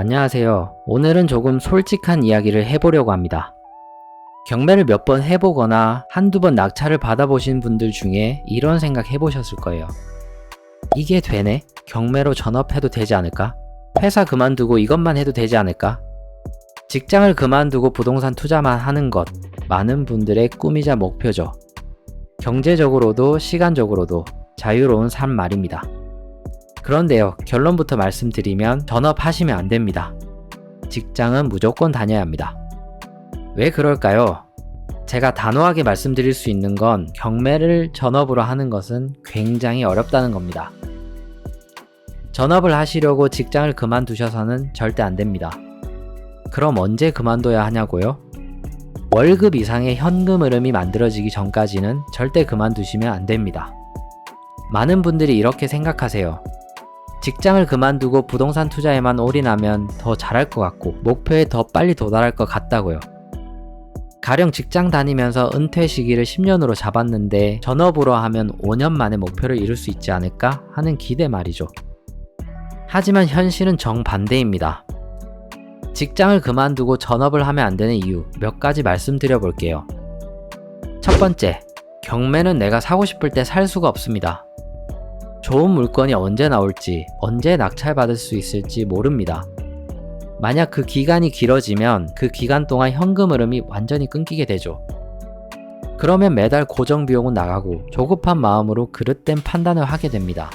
안녕하세요. 오늘은 조금 솔직한 이야기를 해보려고 합니다. 경매를 몇 번 해보거나 한두 번 낙찰을 받아보신 분들 중에 이런 생각 해보셨을 거예요. 이게 되네? 경매로 전업해도 되지 않을까? 회사 그만두고 이것만 해도 되지 않을까? 직장을 그만두고 부동산 투자만 하는 것, 많은 분들의 꿈이자 목표죠. 경제적으로도 시간적으로도 자유로운 삶 말입니다. 그런데요, 결론부터 말씀드리면 전업하시면 안 됩니다. 직장은 무조건 다녀야 합니다. 왜 그럴까요? 제가 단호하게 말씀드릴 수 있는 건 경매를 전업으로 하는 것은 굉장히 어렵다는 겁니다. 전업을 하시려고 직장을 그만두셔서는 절대 안 됩니다. 그럼 언제 그만둬야 하냐고요? 월급 이상의 현금 흐름이 만들어지기 전까지는 절대 그만두시면 안 됩니다. 많은 분들이 이렇게 생각하세요. 직장을 그만두고 부동산 투자에만 올인하면 더 잘할 것 같고 목표에 더 빨리 도달할 것 같다고요. 가령 직장 다니면서 은퇴 시기를 10년으로 잡았는데 전업으로 하면 5년 만에 목표를 이룰 수 있지 않을까 하는 기대 말이죠. 하지만 현실은 정반대입니다. 직장을 그만두고 전업을 하면 안 되는 이유 몇 가지 말씀드려 볼게요. 첫 번째, 경매는 내가 사고 싶을 때 살 수가 없습니다. 좋은 물건이 언제 나올지, 언제 낙찰받을 수 있을지 모릅니다. 만약 그 기간이 길어지면 그 기간 동안 현금 흐름이 완전히 끊기게 되죠. 그러면 매달 고정 비용은 나가고 조급한 마음으로 그릇된 판단을 하게 됩니다.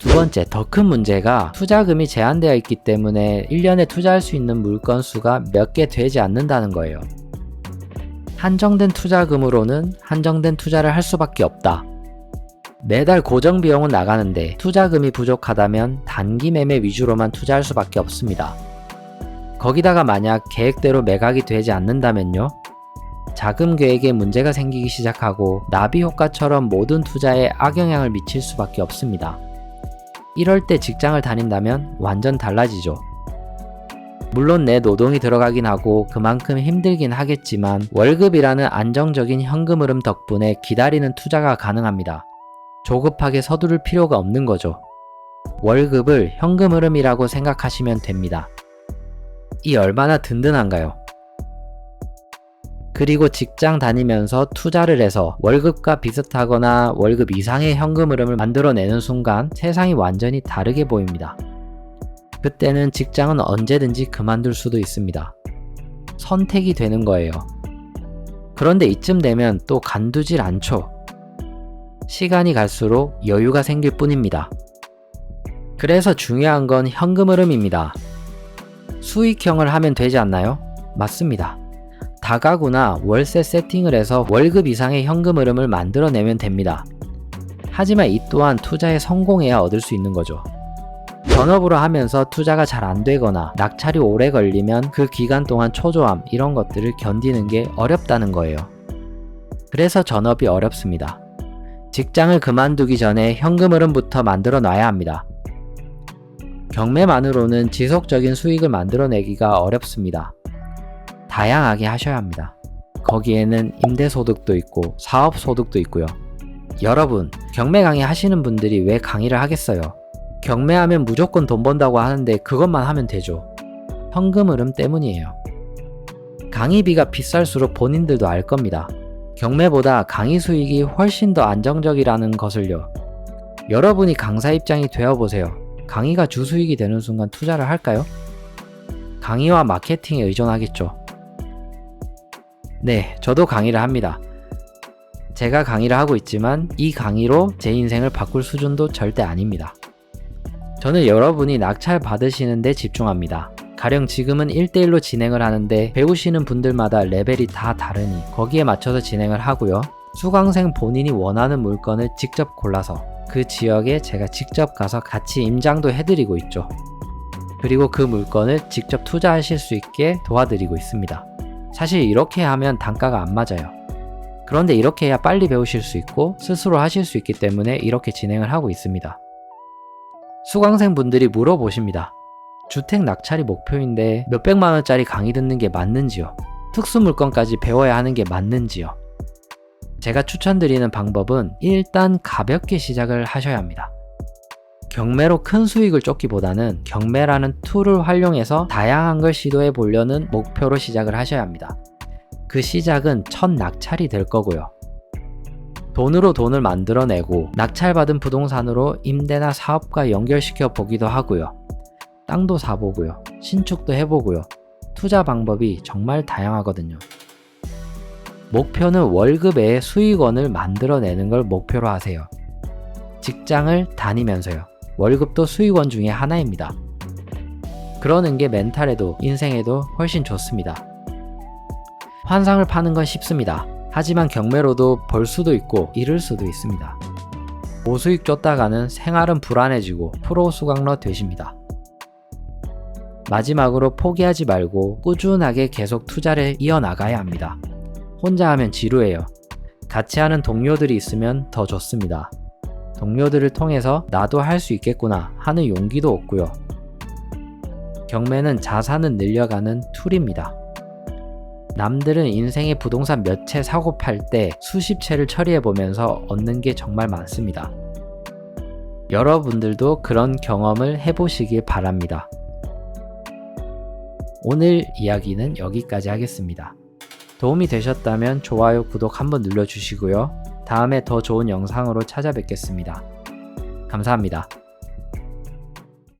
두 번째, 더 큰 문제가 투자금이 제한되어 있기 때문에 1년에 투자할 수 있는 물건 수가 몇 개 되지 않는다는 거예요. 한정된 투자금으로는 한정된 투자를 할 수밖에 없다. 매달 고정 비용은 나가는데 투자금이 부족하다면 단기 매매 위주로만 투자할 수밖에 없습니다. 거기다가 만약 계획대로 매각이 되지 않는다면요? 자금 계획에 문제가 생기기 시작하고 나비 효과처럼 모든 투자에 악영향을 미칠 수밖에 없습니다. 이럴 때 직장을 다닌다면 완전 달라지죠. 물론 내 노동이 들어가긴 하고 그만큼 힘들긴 하겠지만 월급이라는 안정적인 현금 흐름 덕분에 기다리는 투자가 가능합니다. 조급하게 서두를 필요가 없는 거죠. 월급을 현금 흐름이라고 생각하시면 됩니다. 이 얼마나 든든한가요? 그리고 직장 다니면서 투자를 해서 월급과 비슷하거나 월급 이상의 현금 흐름을 만들어내는 순간 세상이 완전히 다르게 보입니다. 그때는 직장은 언제든지 그만둘 수도 있습니다. 선택이 되는 거예요. 그런데 이쯤 되면 또 간두질 않죠. 시간이 갈수록 여유가 생길 뿐입니다. 그래서 중요한 건 현금 흐름입니다. 수익형을 하면 되지 않나요? 맞습니다. 다가구나 월세 세팅을 해서 월급 이상의 현금 흐름을 만들어내면 됩니다. 하지만 이 또한 투자에 성공해야 얻을 수 있는 거죠. 전업으로 하면서 투자가 잘 안 되거나 낙찰이 오래 걸리면 그 기간 동안 초조함 이런 것들을 견디는 게 어렵다는 거예요. 그래서 전업이 어렵습니다. 직장을 그만두기 전에 현금 흐름부터 만들어 놔야 합니다. 경매만으로는 지속적인 수익을 만들어내기가 어렵습니다. 다양하게 하셔야 합니다. 거기에는 임대소득도 있고 사업소득도 있고요. 여러분, 경매 강의 하시는 분들이 왜 강의를 하겠어요? 경매하면 무조건 돈 번다고 하는데 그것만 하면 되죠. 현금 흐름 때문이에요. 강의비가 비쌀수록 본인들도 알 겁니다. 경매보다 강의 수익이 훨씬 더 안정적이라는 것을요. 여러분이 강사 입장이 되어보세요. 강의가 주수익이 되는 순간 투자를 할까요? 강의와 마케팅에 의존하겠죠. 네, 저도 강의를 합니다. 제가 강의를 하고 있지만 이 강의로 제 인생을 바꿀 수준도 절대 아닙니다. 저는 여러분이 낙찰 받으시는데 집중합니다. 가령 지금은 1대1로 진행을 하는데 배우시는 분들마다 레벨이 다 다르니 거기에 맞춰서 진행을 하고요. 수강생 본인이 원하는 물건을 직접 골라서 그 지역에 제가 직접 가서 같이 임장도 해드리고 있죠. 그리고 그 물건을 직접 투자하실 수 있게 도와드리고 있습니다. 사실 이렇게 하면 단가가 안 맞아요. 그런데 이렇게 해야 빨리 배우실 수 있고 스스로 하실 수 있기 때문에 이렇게 진행을 하고 있습니다. 수강생 분들이 물어보십니다. 주택 낙찰이 목표인데 몇백만 원짜리 강의 듣는 게 맞는지요? 특수 물건까지 배워야 하는 게 맞는지요? 제가 추천드리는 방법은 일단 가볍게 시작을 하셔야 합니다. 경매로 큰 수익을 쫓기보다는 경매라는 툴을 활용해서 다양한 걸 시도해 보려는 목표로 시작을 하셔야 합니다. 그 시작은 첫 낙찰이 될 거고요. 돈으로 돈을 만들어내고 낙찰받은 부동산으로 임대나 사업과 연결시켜 보기도 하고요. 땅도 사보고요. 신축도 해보고요. 투자 방법이 정말 다양하거든요. 목표는 월급의 수익원을 만들어내는 걸 목표로 하세요. 직장을 다니면서요. 월급도 수익원 중에 하나입니다. 그러는 게 멘탈에도 인생에도 훨씬 좋습니다. 환상을 파는 건 쉽습니다. 하지만 경매로도 벌 수도 있고 잃을 수도 있습니다. 고수익 쫓다가는 생활은 불안해지고 프로 수강러 되십니다. 마지막으로 포기하지 말고 꾸준하게 계속 투자를 이어나가야 합니다. 혼자 하면 지루해요. 같이 하는 동료들이 있으면 더 좋습니다. 동료들을 통해서 나도 할 수 있겠구나 하는 용기도 얻고요. 경매는 자산을 늘려가는 툴입니다. 남들은 인생의 부동산 몇 채 사고 팔 때 수십 채를 처리해 보면서 얻는 게 정말 많습니다. 여러분들도 그런 경험을 해보시길 바랍니다. 오늘 이야기는 여기까지 하겠습니다. 도움이 되셨다면 좋아요, 구독 한번 눌러주시고요. 다음에 더 좋은 영상으로 찾아뵙겠습니다. 감사합니다.